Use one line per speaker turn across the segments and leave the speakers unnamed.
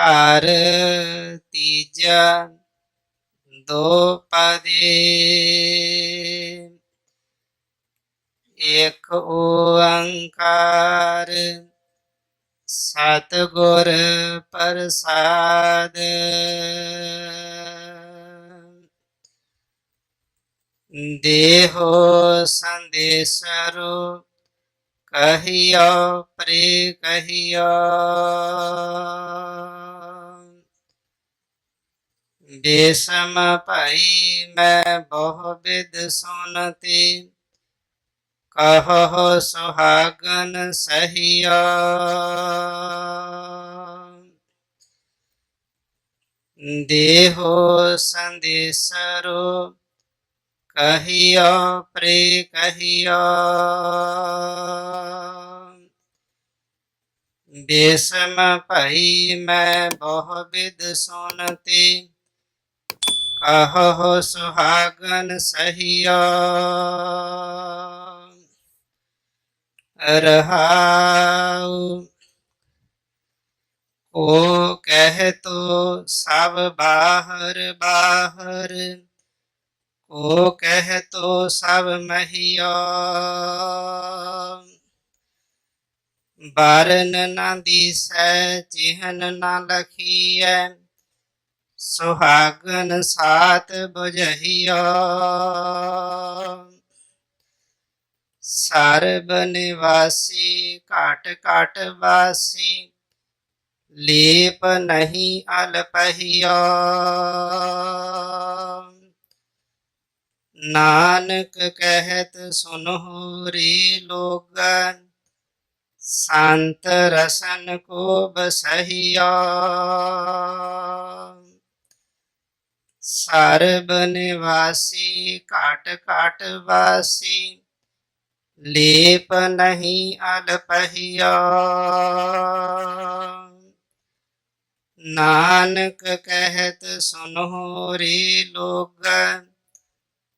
ਘਰ ਤੀਜਾ ਦੋ ਪਦੇ। ਇਕ ਓੰਕਾਰ ਸਤਿਗੁਰ ਪ੍ਰਸਾਦ। ਦੇਹੋ ਸੰਦੇਸਰੋ ਕਹੀਓ ਪ੍ਰੇ ਕਹੀਓ। देशम पई मैं बहुविध सुनती। कहो सुहागन सहिया। देहो संदेशरो कहियो, प्रे कहियो। देशम पई मैं बहुविध सुनती। ਕਹੋ ਸੁਹਾਗਨ ਸਹੀਆ। ਰਹਾਉ, ਕੋ ਕਹਿ ਤੋ ਸਭ ਬਾਹਰ ਬਾਹਰ, ਕੋ ਕਹਿ ਤੋ ਸਭ ਮਹੀਓ ਬਾਰਨ ਨਾ ਦੀਸੈ ਚਿਹਨ ਨਾ ਲਖੀਐ ਸੁਹਾਗਨ ਸਾਤ ਬੁਝਹੀਓ ਸਰਬ ਨਿਵਾਸੀ ਘਟ ਘਟ ਵਾਸੀ, ਲੇਪ ਨਹੀਂ ਅਲਪਹੀਓ ਨਾਨਕ ਕਹਿਤ ਸੁਨਹੁ ਰੇ ਲੋਗਨ, ਸੰਤ ਰਸਨ ਕੋ ਬਸਹੀਓ ਸਰਬ ਨਿਵਾਸੀ ਘਟ ਘਟ ਵਾਸੀ, ਲੇਪ ਨਹੀਂ ਅਲਪਹੀਓ ਨਾਨਕ ਕਹਿਤ ਸੁਨੋ ਰੇ ਲੋਗ,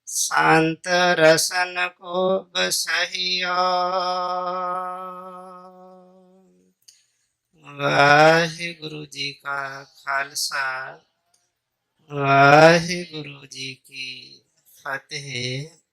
ਸੰਤ ਰਸਨ ਕੋ ਬਸਹੀਓ ਵਾਹਿਗੁਰੂ ਜੀ ਕਾ ਖਾਲਸਾ। ਵਾਹਿਗੁਰੂ ਜੀ ਕੀ ਫਤਿਹ।